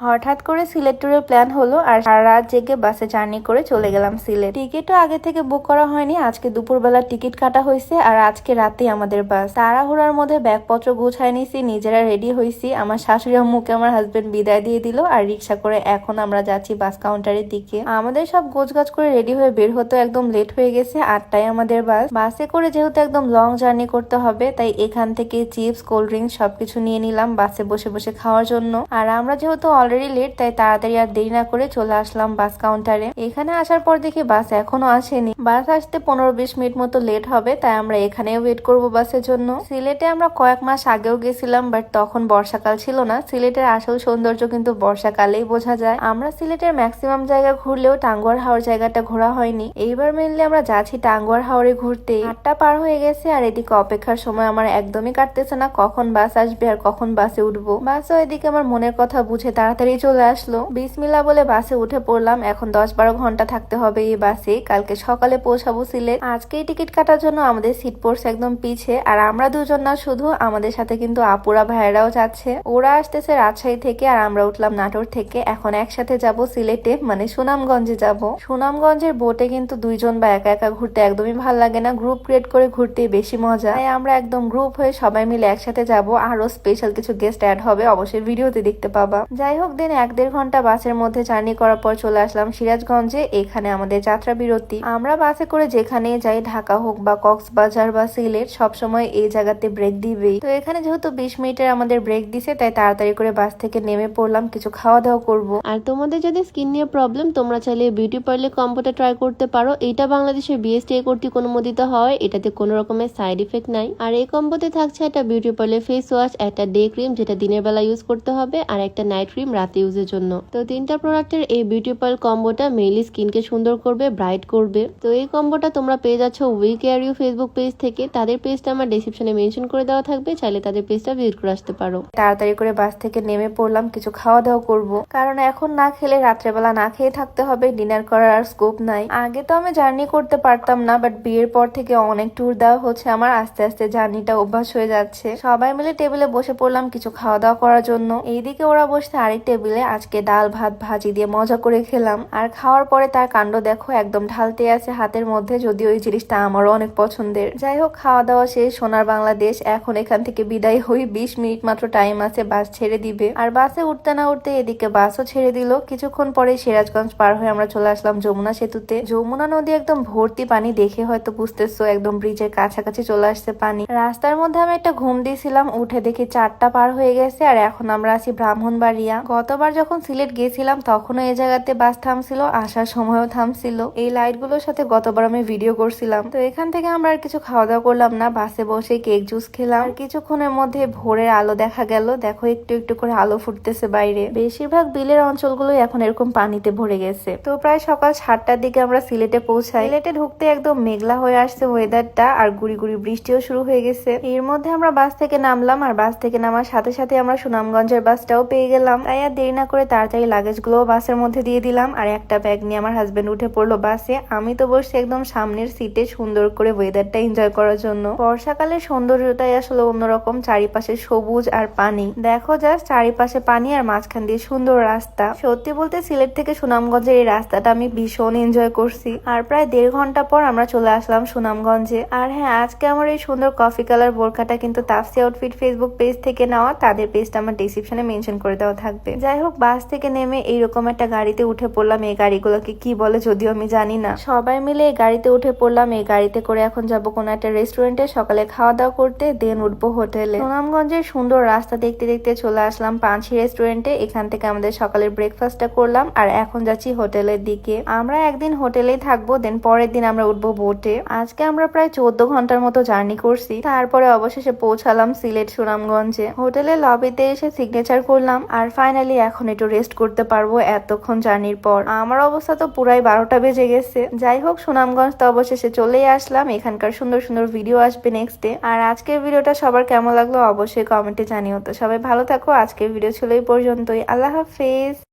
হঠাৎ করে সিলেট ট্যুরের প্ল্যান হলো আর সারা রাত জেগে বাসে জার্নি করে চলে গেলাম সিলেট। টিকিটও আগে থেকে বুক করা হয়নি, আজকে দুপুরবেলা টিকিট কাটা হয়েছে আর আজকে রাতেই আমাদের বাস। তাড়াহুড়ার মধ্যে ব্যাগপত্র গুছাই নিছি, নিজেরা রেডি হয়েছি আমার শাশুড়ি আম্মুকে আমার হাজবেন্ড বিদায় দিয়ে দিল আর রিক্সা করে এখন আমরা যাচ্ছি বাস কাউন্টারের দিকে। আমাদের সব গোছগাছ করে রেডি হয়ে বের হতে একদম লেট হয়ে গেছে, আটটায় আমাদের বাস। বাসে করে যেহেতু একদম লং জার্নি করতে হবে, তাই এখান থেকে চিপস কোল্ড ড্রিঙ্কস সবকিছু নিয়ে নিলাম বাসে বসে বসে খাওয়ার জন্য। আর আমরা যেহেতু অলরেডি লেট তাই তাড়াতাড়ি আর দেরি না করে চলে আসলাম বাস কাউন্টারে এখানে আসার পর দেখি বাস এখনও আসেনি। বাস আসতে পনেরো বিশ মিনিট মতো লেট হবে, তাই আমরা এখানেও ওয়েট করব বাসের জন্য। সিলেটে আমরা কয়েক মাস আগেও গেছিলাম বাট তখন বর্ষাকাল ছিল না। সিলেটের আসল সৌন্দর্য কিন্তু বর্ষাকালেই বোঝা যায়। আমরা সিলেটের ম্যাক্সিমাম জায়গা ঘুরলেও টাঙ্গুয়ার হাওর জায়গাটা ঘোরা হয়নি। এইবার মেনলি আমরা যাচ্ছি টাঙ্গুয়ার হাওরে ঘুরতে। আটটা পার হয়ে গেছে, আর এদিকে অপেক্ষার সময় আমার একদমই কাটতেছে না, কখন বাস আসবে আর কখন বাসে উঠবো। বাসও এদিকে আমার মনের কথা বুঝে তাড়াতাড়ি চলে আসলো। বিসমিল্লা বলে বাসে উঠে পড়লাম। এখন দশ বারো ঘণ্টা থাকতে হবে এই বাসে। কালকে সকালে পৌঁছাবো সিলেট। আজকেই টিকিট কাটার জন্য আমাদের সিট পড়ছে একদম পিছে। আর আমরা দুজন না, শুধু আমাদের সাথে কিন্তু আপুরা ভাইয়েরাও যাচ্ছে। ওরা আসতেছে রাজশাহী থেকে আর আমরা উঠলাম নাটোর থেকে। এখন একসাথে যাব সিলেটে মানে সুনামগঞ্জে যাব। সুনামগঞ্জের বোটে কিন্তু দুইজন বা একা একা ঘুরতে একদমই ভালো লাগে না। গ্রুপ ক্রিয়েট করে ঘুরতে বেশি মজা। তাই আমরা একদম গ্রুপ হয়ে সবাই মিলে একসাথে যাব। আরও স্পেশাল কিছু গেস্ট অ্যাড হবে, অবশ্যই ভিডিওতে দেখতে পাবা। যাই হোক দিন এক দেড় ঘণ্টা বাসের মধ্যে জার্নি করার পর চলে আসলাম সিরাজগঞ্জে, এখানে আমাদের যাত্রা বিরতি। আমরা বাসে করে যেখানে যাই, ঢাকা হোক বা কক্সবাজার বা সিলেট, সবসময় এই জায়গাতে ব্রেক দিবেই। তো এখানে যেহেতু বিশ মিনিটের আমাদের ব্রেক দিছে, তাই তাড়াতাড়ি করে বাস থেকে নেমে পড়লাম, কিছু খাওয়া দাওয়া করব। আর তোমাদের যদি স্কিন নিয়ে প্রবলেম তোমরা চাইলে বিউটি পার্লার কম্পোটা ট্রাই করতে পারো। এটা বাংলাদেশের বিএসটিআই কর্তৃক অনুমোদিত হয়, এটাতে কোনো রকমের সাইড ইফেক্ট নাই। আর এই কম্বোতে থাকছে একটা বিউটি পার্লার ফেস ওয়াশ একটা ডে ক্রিম যেটা দিনের বেলা ইউজ করতে হবে, আর একটা নাইট ক্রিম রাতে ইউজের জন্য। তো তিনটা প্রোডাক্টের এই বিউটি পার্ল কম্বোটা মেইলি স্কিনকে সুন্দর করবে ব্রাইট করবে। তো এই কম্বোটা তোমরা পেয়ে যাচ্ছ we care you Facebook page থেকে। তাদের পেজটা আমার ডিসক্রিপশনে মেনশন করে দেওয়া থাকবে, চাইলে তাদের পেজটা ভিজিট করে আসতে পারো। তাড়াতাড়ি করে বাস থেকে নেমে পড়লাম, কিছু খাওয়া দাওয়া করব। কারণ এখন না খেলে রাত্রেবেলা না খেয়ে থাকতে হবে ডিনার করার আর স্কোপ নাই। আগে তো আমি জার্নি করতে পারতাম না বাট বিয়ের পর থেকে অনেক ট্যুর দেওয়া হচ্ছে, আমার আস্তে আস্তে জার্নিটা অভ্যাস হয়ে যাচ্ছে। সবাই মিলে টেবিলে বসে পড়লাম কিছু খাওয়া দাওয়া করার জন্য। এইদিকে ওরা বসছে আরেক টেবিলে আজকে ডাল, ভাত, ভাজি দিয়ে মজা করে খেলাম। আর খাওয়ার পরে তার কাণ্ড দেখো, একদম ঢালতে আছে হাতের মধ্যে, যদিও ওই জিনিসটা আমারও অনেক পছন্দের। যাই হোক খাওয়া দাওয়া শেষ, সোনার বাংলাদেশ, এখন এখান থেকে বিদায় হই। বিশ মিনিট মাত্র টাইম আছে, বাস ছেড়ে দিবে। আর বাসে উঠতে না উঠতে এদিকে বাসও ছেড়ে দিল। কিছুক্ষণ পরে সিরাজগঞ্জ পার হয়ে আমরা চলে আসলাম যমুনা সেতুতে। যমুনা নদী একদম ভর্তি পানি দেখে হয়তো বুঝতেছো, একদম ব্রিজের কাছাকাছি চলে আসছে পানি। রাস্তার মধ্যে আমি একটা ঘুম দিয়েছিলাম, উঠে দেখি চারটা পার হয়ে গেছে, আর এখন আমরা আছি ব্রাহ্মণবাড়িয়া। গতবার যখন সিলেট গেছিলাম তখনও এই জায়গাতে বাস থামছিল, আসার সময়ও থামছিল। এই লাইটগুলোর সাথে গতবার আমি ভিডিও করছিলাম। তো এখান থেকে আমরা আর কিছু খাওয়া দাওয়া করলাম না। বাসে বসে কেক জুস খেলাম। কিছুক্ষণের মধ্যে ভোরের আলো দেখা গেল। দেখো, একটু একটু করে আলো ফুটতেছে বাইরে। বেশিরভাগ বিলের অঞ্চলগুলোই এখন এরকম পানিতে ভরে গেছে। তো প্রায় সকাল সাতটার দিকে আমরা সিলেটে পৌঁছাই। সিলেটে ঢুকতে একদম মেঘলা হয়ে আসছে ওয়েদারটা আর গুড়ি গুড়ি বৃষ্টিও শুরু হয়ে গেছে। এর মধ্যে আমরা বাস থেকে নামলাম, আর বাস থেকে নামার সাথে সাথে আমরা সুনামগঞ্জের বাসটাও পেয়ে গেলাম। তাই আর দেরি না করে তাড়াতাড়ি লাগেজগুলো বাসের মধ্যে দিয়ে দিলাম। আর একটা ব্যাগ নিয়ে আমার হাজবেন্ড উঠে পড়ল বাসে। আমি তো বসছি একদম সামনের সিটে সুন্দর করে ওয়েদারটা এনজয় করার জন্য। বর্ষাকালের সৌন্দর্যটাই আসলে অন্যরকম, চারিপাশে সবুজ আর পানি। দেখো জাস্ট চারিপাশে পানি আর মাঝখান দিয়ে সুন্দর রাস্তা। সত্যি বলতে সিলেট থেকে সুনামগঞ্জের এই রাস্তাটা আমি ভীষণ এনজয় করছি। আর প্রায় দেড় ঘণ্টা পর আমরা চলে আসলাম সুনামগঞ্জে। আর হ্যাঁ আজকে আমার এই সুন্দর কফি কালার বোরখাটা কিন্তু তাফসি আউটফিট ফেসবুক পেজ থেকে নেওয়া। তাদের পেজটা আমার ডিসক্রিপশনে মেনশন করে দেওয়া থাকবে। যাই হোক বাস থেকে নেমে এইরকম একটা গাড়িতে উঠে পড়লাম এই গাড়িগুলোকে। কি বলে যদিও আমি জানি না। সবাই মিলে এই গাড়িতে উঠে পড়লাম। এই গাড়িতে করে এখন যাব কোনো একটা রেস্টুরেন্টে। সকালে খাওয়া দাওয়া করতে, দেন উঠবো হোটেলে। সুনামগঞ্জের সুন্দর রাস্তা দেখতে দেখতে চলে আসলাম পাঁচি রেস্টুরেন্টে। এখান থেকে আমাদের সকালের ব্রেকফাস্টটা করলাম। আর এখন যাচ্ছি হোটেলের দিকে। আমরা একদিন হোটেলেই থাকব, দেন পরের দিন আমরা উঠবো বোটে। আজকে আমরা প্রায় চোদ্দ ঘণ্টার মতো জার্নি করছি। তারপরে অবশেষে পৌঁছালাম সিলেট সুনামগঞ্জে। হোটেলের লবিতে এসে সিগনেচার করলাম। আর ফাইনালি এখন একটু রেস্ট করতে পারব এতক্ষণ জার্নির পর। আমার অবস্থা তো পুরাই বারোটা বেজে গেছে। যাই হোক, সুনামগঞ্জ তো অবশেষে চলেই আসলাম। এখানকার সুন্দর সুন্দর ভিডিও আসবে নেক্সট ডে আর আজকের ভিডিওটা সবার কেমন লাগল অবশ্যই কমেন্টে জানিও তো। সবাই ভালো থাকো। আজকের ভিডিও ছিল এই পর্যন্তই। আল্লাহ হাফেজ।